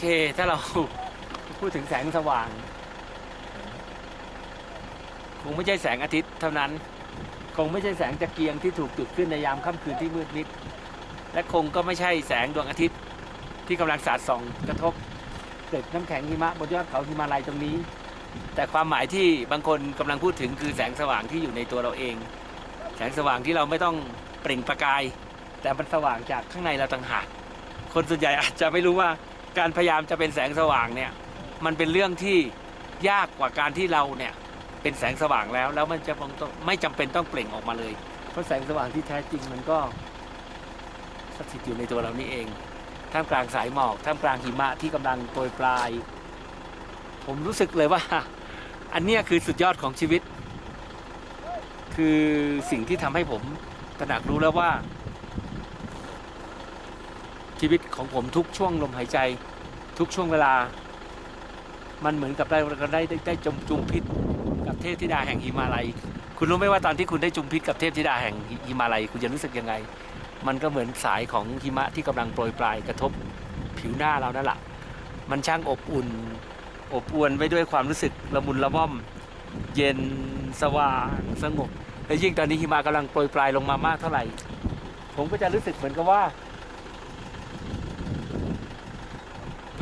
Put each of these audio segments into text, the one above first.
เค ถ้าเรา พูดถึงแสงสว่าง คงไม่ใช่แสงอาทิตย์เท่านั้น คงไม่ใช่แสงตะเกียงที่ถูกจุดขึ้นในยามค่ำคืนที่มืดมิด และคงก็ไม่ใช่แสงดวงอาทิตย์ที่กำลังสาดส่องกระทบเกล็ดน้ำแข็งหิมะบนยอดเขาหิมาลัยตรงนี้ แต่ความหมายที่บางคนกำลังพูดถึงคือแสงสว่างที่อยู่ในตัวเราเอง แสงสว่างที่เราไม่ต้องเปล่งประกาย แต่มันสว่างจากข้างในเราต่างหากคนส่วนใหญ่อาจจะไม่รู้ว่า การพยายามจะเป็นแสงสว่างเนี่ยมันเป็นเรื่องที่ยากกว่าการที่เราเนี่ยเป็นแสงสว่างแล้ว แล้วมันจะไม่จำเป็นต้องเปล่งออกมาเลย เพราะแสงสว่างที่แท้จริงมันก็สถิตอยู่ในตัวเรานี่เอง ท่ามกลางสายหมอก ท่ามกลางหิมะที่กำลังโปรยปลาย ผมรู้สึกเลยว่า อันนี้คือสุดยอดของชีวิต คือสิ่งที่ทำให้ผมตระหนักรู้แล้วว่า ชีวิตของผมทุกช่วงลมหายใจ ทุกช่วงเวลา มันเหมือนกับเราได้ได้ได้จมจุมพิษกับเทพธิดาแห่งหิมาลัย คุณรู้ไหมว่าตอนที่คุณได้จุมพิษกับเทพธิดาแห่งหิมาลัย คุณจะรู้สึกยังไง มันก็เหมือนสายของหิมะที่กำลังโปรยปลายกระทบผิวหน้าเรานั่นแหละมันช่างอบอุ่น อบอวลไปด้วยความรู้สึกละมุนละม่อม เย็นสว่างสงบและยิ่งตอนนี้หิมะกำลังโปรยปลายลงมามากเท่าไหร่ ผมก็จะรู้สึกเหมือนกับว่า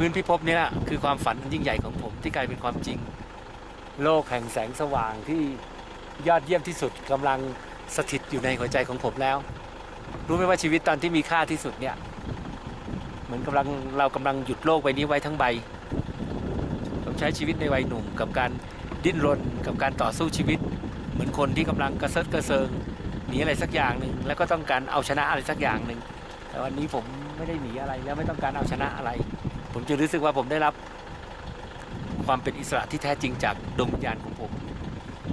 พื้นพิภพนี้คือความฝันยิ่งใหญ่ของผมที่กลายเป็นความจริง โลกแห่งแสงสว่างที่ยอดเยี่ยมที่สุดกำลังสถิตอยู่ในหัวใจของผมแล้ว รู้ไหมว่าชีวิตตอนที่มีค่าที่สุดเนี่ย เหมือนกำลังเรากำลังหยุดโลกใบนี้ไว้ทั้งใบผมใช้ชีวิตในวัยหนุ่ม กับการดิ้นรนกับการต่อสู้ชีวิต เหมือนคนที่กำลังกระเซิร์กระเซิงหนีอะไรสักอย่างหนึ่งแล้วก็ต้องการเอาชนะอะไรสักอย่างหนึ่งแต่วันนี้ผมไม่ได้หนีอะไรแล้วไม่ต้องการเอาชนะอะไร ผมจะรู้สึกว่าผมได้รับความเป็นอิสระที่แท้จริงจากดวงวิญญาณของผม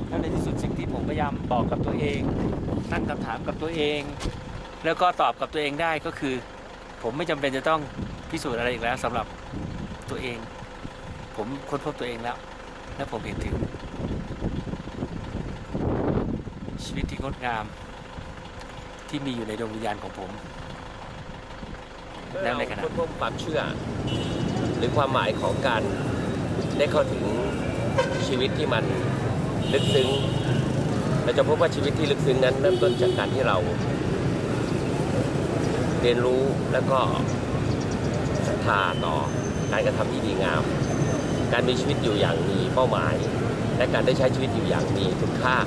แล้วในที่สุดสิ่งที่ผมพยายามบอกกับตัวเองตั้งคำถามกับตัวเอง แล้วก็ตอบกับตัวเองได้ก็คือ ผมไม่จำเป็นจะต้องพิสูจน์อะไรอีกแล้วสำหรับตัวเอง ผมค้นพบตัวเองแล้ว และผมเห็นถึง ชีวิตที่งดงาม ที่มีอยู่ในดวงวิญญาณของผม แล้วในขณะค้นพบความเชื่อ หรือความหมายของการได้เข้าถึงชีวิตที่มันลึกซึ้งเราจะพบว่าชีวิตที่ลึกซึ้งนั้นเริ่มต้นจากการที่เราเรียนรู้แล้วก็ศรัทธาต่อการกระทำที่ดีงาม การมีชีวิตอยู่อย่างมีเป้าหมาย และการได้ใช้ชีวิตอยู่อย่างมีคุณค่า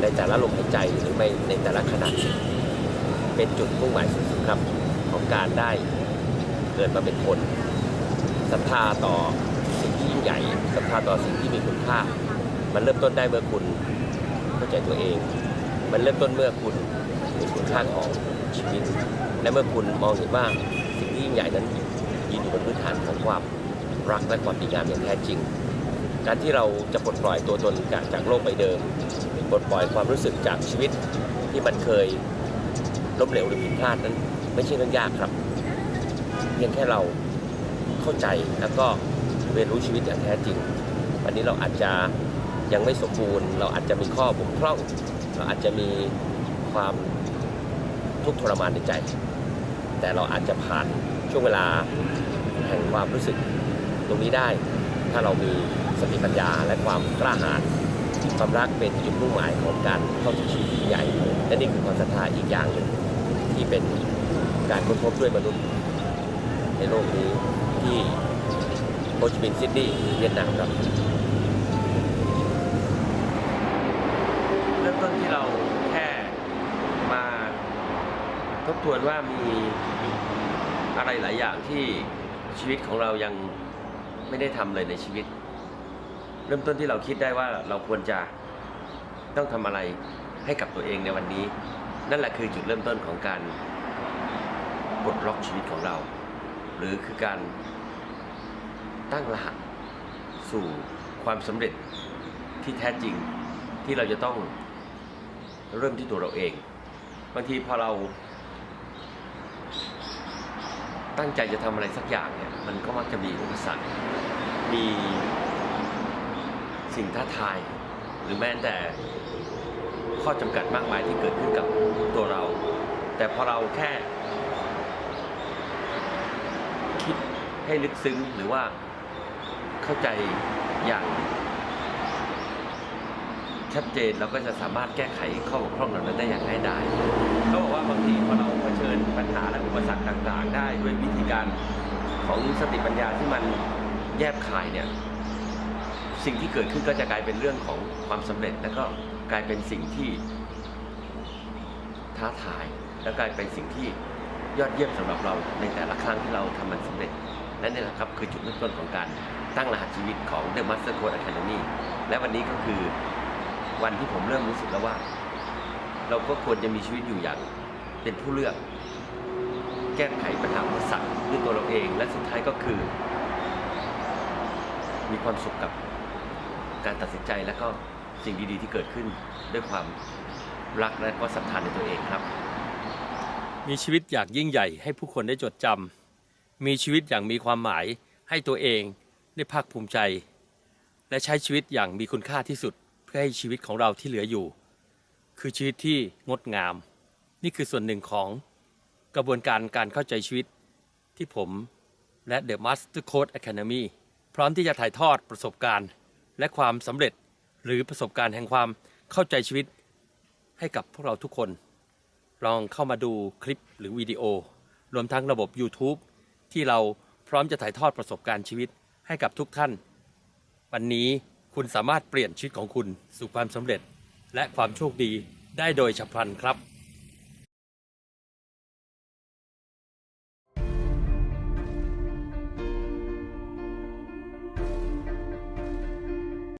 ในแต่ละลมหายใจหรือไม่ในแต่ละขณะเป็นจุดมุ่งหมายสูงสุดครับของการได้เกิดมาเป็นคน ศรัทธาต่อสิ่งที่ยิ่งใหญ่ศรัทธาต่อสิ่งที่มีคุณค่า มันเริ่มต้นได้เมื่อคุณเข้าใจตัวเอง มันเริ่มต้นเมื่อคุณเห็นคุณค่าของชีวิต และเมื่อคุณมองเห็นว่าสิ่งที่ยิ่งใหญ่นั้นยืนอยู่บนพื้นฐานของความรักและความดีงามอย่างแท้จริง การที่เราจะปลดปล่อยตัวตนจากจากโลกใบเดิมปลดปล่อยความรู้สึกจากชีวิตที่มันเคยล้มเหลวหรือผิดพลาดนั้น ไม่ใช่เรื่องยากครับเพียงแค่เรา เข้าใจแล้วก็เรียนรู้ชีวิตอย่างแท้จริง วันนี้เราอาจจะยังไม่สมบูรณ์ เราอาจจะมีข้อบกพร่อง เราอาจจะมีความทุกข์ทรมานในใจ แต่เราอาจจะผ่านช่วงเวลาแห่งความรู้สึกตรงนี้ได้ ถ้าเรามีสติปัญญาและความกล้าหาญความรักเป็นจุดมุ่งหมายของการเข้าถึงชีวิตที่ใหญ่และนี่คือความศรัทธาอีกอย่างหนึ่งที่เป็นการค้นพบด้วยมนุษย์ในโลกนี้ ที่โฮจิมินห์ซิดนีย์เวียดนามครับเริ่มต้นที่เราแค่มาทบทวนว่ามีอะไรหลายอย่างที่ชีวิตของเรายังไม่ได้ทำเลยในชีวิต เริ่มต้นที่เราคิดได้ว่าเราควรจะต้องทำอะไรให้กับตัวเองในวันนี้ นั่นแหละคือจุดเริ่มต้นของการปลดล็อกชีวิตของเรา หรือคือการ ตั้งรหัสสู่ความสำเร็จที่แท้จริงที่เราจะต้องเริ่มที่ตัวเราเอง บางทีพอเรา ตั้งใจจะทำอะไรสักอย่างเนี่ยมันก็มักจะมีอุปสรรค มีสิ่งท้าทาย หรือแม้แต่ข้อจำกัดมากมายที่เกิดขึ้นกับตัวเรา แต่พอเราแค่คิดให้ลึกซึ้งหรือว่า เข้าใจอย่างชัดเจนเราก็จะสามารถแก้ไขข้อบกพร่องเหล่านั้นได้อย่างง่ายดายเขาบอกว่าบางทีพอเราเผชิญปัญหาและอุปสรรคต่างๆ ได้ด้วยวิธีการของสติปัญญาที่มันแยบคายเนี่ยสิ่งที่เกิดขึ้นก็จะกลายเป็นเรื่องของความสำเร็จ แล้วก็กลายเป็นสิ่งที่ท้าทาย แล้วกลายเป็นสิ่งที่ยอดเยี่ยมสำหรับเราในแต่ละครั้งที่เราทำมันสำเร็จ และนี่แหละครับคือจุดเริ่มต้นของการตั้งรหัสชีวิตของ The Master Code Academy และวันนี้ก็คือวันที่ผมเริ่มรู้สึกแล้วว่า เราก็ควรจะมีชีวิตอยู่อย่างเป็นผู้เลือก แก้ไขปัญหาอุปสรรคด้วยตัวเราเอง และสุดท้ายก็คือ มีความสุขกับการตัดสินใจและก็สิ่งดีๆ ที่เกิดขึ้นด้วยความรักและก็ศรัทธาในตัวเองครับ มีชีวิตอย่างยิ่งใหญ่ให้ผู้คนได้จดจำ มีชีวิตอย่างมีความหมายให้ตัวเองได้ภาคภูมิใจ และใช้ชีวิตอย่างมีคุณค่าที่สุด เพื่อให้ชีวิตของเราที่เหลืออยู่ คือชีวิตที่งดงาม นี่คือส่วนหนึ่งของกระบวนการการเข้าใจชีวิตที่ผมและ The Master Code Academy พร้อมที่จะถ่ายทอดประสบการณ์ และความสำเร็จหรือประสบการณ์แห่งความเข้าใจชีวิต ให้กับพวกเราทุกคน ลองเข้ามาดูคลิปหรือวิดีโอ รวมทั้งระบบ YouTube ที่เราพร้อมจะถ่ายทอดประสบการณ์ชีวิตให้กับทุกท่าน วันนี้คุณสามารถเปลี่ยนชีวิตของคุณสู่ความสำเร็จ และความโชคดีได้โดยฉับพลันครับ